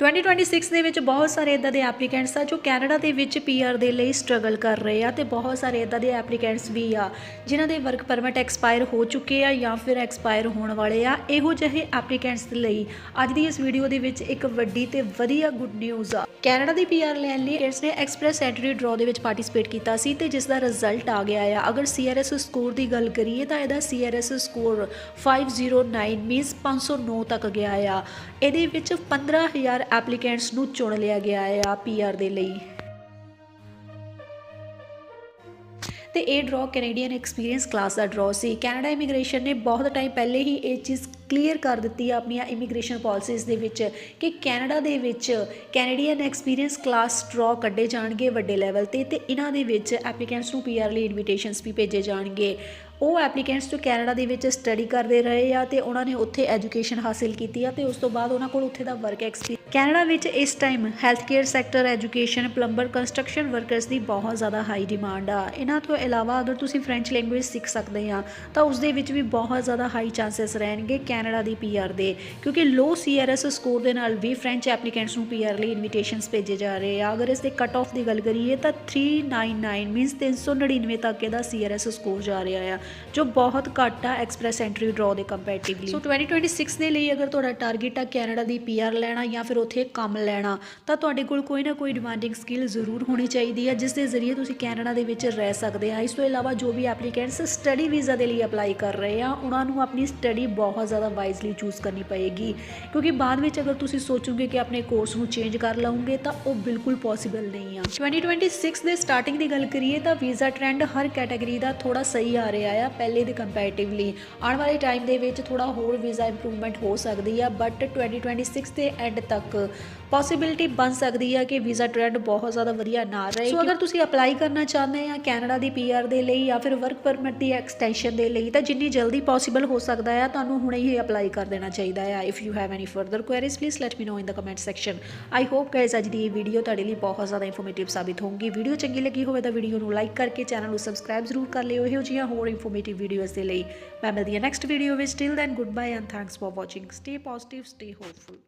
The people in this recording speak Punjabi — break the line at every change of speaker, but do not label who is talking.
2026 ਦੇ ਵਿੱਚ ਬਹੁਤ ਸਾਰੇ ਇਦਾਂ ਦੇ ਐਪਲੀਕੈਂਟਸ ਆ ਜੋ ਕੈਨੇਡਾ ਦੇ ਵਿੱਚ ਪੀਆਰ ਦੇ ਲਈ ਸਟਰਗਲ ਕਰ ਰਹੇ ਆ ਤੇ ਬਹੁਤ ਸਾਰੇ ਇਦਾਂ ਦੇ ਐਪਲੀਕੈਂਟਸ ਵੀ ਆ, ਜਿਨ੍ਹਾਂ ਦੇ ਵਰਕ ਪਰਮਿਟ ਐਕਸਪਾਇਰ ਹੋ ਚੁੱਕੇ ਆ ਜਾਂ ਫਿਰ ਐਕਸਪਾਇਰ ਹੋਣ ਵਾਲੇ ਆ, ਇਹੋ ਜਿਹੇ ਐਪਲੀਕੈਂਟਸ ਦੇ ਲਈ ਅੱਜ ਦੀ ਇਸ ਵੀਡੀਓ ਦੇ ਵਿੱਚ ਇੱਕ ਵੱਡੀ ਤੇ ਵਧੀਆ ਗੁੱਡ ਨਿਊਜ਼ ਆ। ਕੈਨੇਡਾ ਦੀ ਪੀਆਰ ਲੈਣ ਲਈ ਇਸ ਨੇ ਐਕਸਪ੍ਰੈਸ ਐਂਟਰੀ ਡਰਾਅ ਦੇ ਵਿੱਚ ਪਾਰਟਿਸਿਪੇਟ ਕੀਤਾ ਸੀ ਤੇ ਜਿਸ ਦਾ ਰਿਜ਼ਲਟ ਆ ਗਿਆ ਆ। ਅਗਰ ਸੀਆਰਐਸ ਸਕੋਰ ਦੀ ਗੱਲ ਕਰੀਏ ਤਾਂ ਇਹਦਾ ਸੀਆਰਐਸ ਸਕੋਰ 509 ਮੀਨਸ 509 ਤੱਕ ਗਿਆ ਆ। ਇਹਦੇ ਵਿੱਚ 15000 ਐਪਲੀਕੈਂਟਸ ਨੂੰ ਚੁਣ ਲਿਆ ਗਿਆ ਆ ਪੀਆਰ ਦੇ ਲਈ। ਤੇ ਇਹ ਡਰਾਅ ਕੈਨੇਡੀਅਨ ਐਕਸਪੀਰੀਅੰਸ ਕਲਾਸ ਦਾ ਡਰਾਅ ਸੀ। ਕੈਨੇਡਾ ਇਮੀਗ੍ਰੇਸ਼ਨ ਨੇ ਬਹੁਤ ਟਾਈਮ ਪਹਿਲੇ ਹੀ ਇਹ ਚੀਜ਼ ਕਲੀਅਰ ਕਰ ਦਿੱਤੀ ਆ ਆਪਣੀਆਂ ਇਮੀਗ੍ਰੇਸ਼ਨ ਪਾਲਿਸੀਜ਼ ਦੇ ਵਿੱਚ ਕਿ ਕੈਨੇਡਾ ਦੇ ਵਿੱਚ ਕੈਨੇਡੀਅਨ ਐਕਸਪੀਰੀਅੰਸ ਕਲਾਸ ਡਰਾਅ ਕੱਢੇ ਜਾਣਗੇ ਵੱਡੇ ਲੈਵਲ ਤੇ ਤੇ ਇਹਨਾਂ ਦੇ ਵਿੱਚ ਐਪਲੀਕੈਂਟਸ ਨੂੰ ਪੀਆਰ ਲਈ ਇਨਵੀਟੇਸ਼ਨਸ ਵੀ ਭੇਜੇ ਜਾਣਗੇ। ਉਹ ਐਪਲੀਕੈਂਟਸ ਜੋ ਕੈਨੇਡਾ ਦੇ ਵਿੱਚ ਸਟੱਡੀ ਕਰਦੇ ਰਹੇ ਆ ਤੇ ਉਹਨਾਂ ਨੇ ਉੱਥੇ ਐਜੂਕੇਸ਼ਨ ਹਾਸਿਲ ਕੀਤੀ ਆ ਤੇ ਉਸ ਤੋਂ ਬਾਅਦ ਉਹਨਾਂ ਕੋਲ ਉੱਥੇ ਦਾ ਵਰਕ ਐਕਸਪੀਰੀਅੰਸ ਕੈਨੇਡਾ ਵਿੱਚ ਇਸ time health care sector education plumber construction workers ਦੀ ਬਹੁਤ ਜ਼ਿਆਦਾ ਹਾਈ ਡਿਮਾਂਡ ਆ। ਇਹਨਾਂ ਤੋਂ ਇਲਾਵਾ ਅਗਰ ਤੁਸੀਂ ਫ੍ਰੈਂਚ ਲੈਂਗੁਏਜ ਸਿੱਖ ਸਕਦੇ ਆ ਤਾਂ ਉਸ ਦੇ ਵਿੱਚ ਵੀ ਬਹੁਤ ਜ਼ਿਆਦਾ ਹਾਈ ਚਾਂਸਸ ਰਹਿਣਗੇ। ਕੈਨੇਡਾ ਦੀ ਪੀਆਰ ਦੇ, ਕਿਉਂਕਿ ਲੋ ਸੀਆਰਐਸ ਸਕੋਰ ਦੇ ਨਾਲ ਵੀ ਫ੍ਰੈਂਚ ਐਪਲੀਕੈਂਟਸ ਨੂੰ ਪੀਆਰ ਲਈ ਇਨਵੀਟੇਸ਼ਨਸ ਭੇਜੇ ਜਾ ਰਹੇ ਆ। ਅਗਰ ਇਸ ਦੇ ਕੱਟ ਆਫ ਦੀ ਗੱਲ ਕਰੀਏ ਤਾਂ 399 ਮੀਨਸ 399 ਤੱਕ ਇਹਦਾ ਸੀਆਰਐਸ ਸਕੋਰ ਜਾ ਰਿਹਾ ਆ, ਜੋ ਬਹੁਤ ਘੱਟ ਆ ਐਕਸਪ੍ਰੈਸ ਐਂਟਰੀ ਡਰਾਅ ਦੇ ਕੰਪੈਰੀਟਿਵਲੀ ਸੋ 2026 ਦੇ ਲਈ ਅਗਰ ਤੁਹਾਡਾ ਟਾਰਗੇਟ ਆ ਕੈਨੇਡਾ ਦੀ ਪੀਆਰ ਲੈਣਾ ਜਾਂ ਫਿਰ ਉੱਥੇ ਕੰਮ ਲੈਣਾ, ਤਾਂ ਤੁਹਾਡੇ ਕੋਲ ਕੋਈ ਨਾ ਕੋਈ ਡਿਮਾਂਡਿੰਗ ਸਕਿੱਲ ਜ਼ਰੂਰ ਹੋਣੀ ਚਾਹੀਦੀ ਹੈ ਜਿਸ ਦੇ ਜ਼ਰੀਏ ਤੁਸੀਂ ਕੈਨੇਡਾ ਦੇ ਵਿੱਚ ਰਹਿ ਸਕਦੇ ਆ। ਇਸ ਤੋਂ ਇਲਾਵਾ ਜੋ ਵੀ ਐਪਲੀਕੈਂਟਸ ਸਟੱਡੀ ਵੀਜ਼ਾ ਦੇ ਲਈ ਅਪਲਾਈ ਕਰ ਰਹੇ ਆ, ਉਹਨਾਂ ਨੂੰ ਆਪਣੀ ਸਟੱਡੀ ਬਹੁਤ ਜ਼ਿਆਦਾ ਵਾਈਜ਼ਲੀ ਚੂਜ਼ ਕਰਨੀ ਪਏਗੀ। ਕਿਉਂਕਿ ਬਾਅਦ ਵਿੱਚ ਅਗਰ ਤੁਸੀਂ ਸੋਚੋਗੇ ਕਿ ਆਪਣੇ ਕੋਰਸ ਨੂੰ ਚੇਂਜ ਕਰ ਲਓਗੇ ਤਾਂ ਉਹ ਬਿਲਕੁਲ ਪੋਸੀਬਲ ਨਹੀਂ ਆ। 2026 ਦੇ ਸਟਾਰਟਿੰਗ ਦੀ ਗੱਲ ਕਰੀਏ ਤਾਂ ਵੀਜ਼ਾ ਟ੍ਰੈਂਡ ਹਰ ਕੈਟਾਗਰੀ ਦਾ ਥੋੜਾ ਸਹੀ ਆ ਰਿਹਾ ਆ ਪਹਿਲੇ ਦੇ ਕੰਪੈਰੀਟਿਵਲੀ ਆਉਣ ਵਾਲੇ ਟਾਈਮ ਦੇ ਵਿੱਚ ਥੋੜਾ ਹੋਰ ਵੀਜ਼ਾ ਇੰਪਰੂਵਮੈਂਟ ਹੋ ਸਕਦੀ ਆ ਬਟ 2026 ਦੇ ਐਂਡ ਤੱਕ ਪੋਸਿਬਿਲਿਟੀ ਬਣ ਸਕਦੀ ਆ ਕਿ ਵੀਜ਼ਾ ਟ੍ਰੈਂਡ ਬਹੁਤ ਜ਼ਿਆਦਾ ਵਧੀਆ ਨਾ ਰਹੇ। ਸੋ ਅਗਰ ਤੁਸੀਂ ਅਪਲਾਈ ਕਰਨਾ ਚਾਹੁੰਦੇ ਆ ਕੈਨੇਡਾ ਦੀ ਪੀਆਰ ਦੇ ਲਈ ਜਾਂ ਫਿਰ ਵਰਕ ਪਰਮਿਟ ਦੀ ਐਕਸਟੈਂਸ਼ਨ ਦੇ ਲਈ ਤਾਂ ਜਿੰਨੀ ਜਲਦੀ ਪੋਸੀਬਲ ਹੋ ਸਕਦਾ ਆ ਤੁਹਾਨੂੰ ਹੁਣੇ ਹੀ ਅਪਲਾਈ ਕਰ ਦੇਣਾ ਚਾਹੀਦਾ ਆ if you have any further queries please let me know in the comment section I hope guys ਅੱਜ ਦੀ ਇਹ ਵੀਡੀਓ ਤੁਹਾਡੇ ਲਈ ਬਹੁਤ ਜ਼ਿਆਦਾ ਇਨਫੋਰਮੇਟਿਵ ਸਾਬਿਤ ਹੋਊਗੀ। ਵੀਡੀਓ ਚੰਗੀ ਲੱਗੀ ਹੋਵੇ ਤਾਂ ਵੀਡੀਓ ਨੂੰ ਲਾਈਕ ਕਰਕੇ ਚੈਨਲ ਨੂੰ ਸਬਸਕ੍ਰਾਈਬ ਜ਼ਰੂਰ ਕਰ ਲਿਓ। ਇਹੋ ਜਿਹੀਆਂ ਹੋਰ ਇਨਫੋਰਮੇਟਿਵ ਵੀਡੀਓਜ਼ ਦੇ ਲਈ ਮੈਂ ਮਿਲਦੀ ਹਾਂ ਨੈਕਸਟ ਵੀਡੀਓ ਵਿੱਚ। Till then good bye and thanks for watching stay positive stay hopeful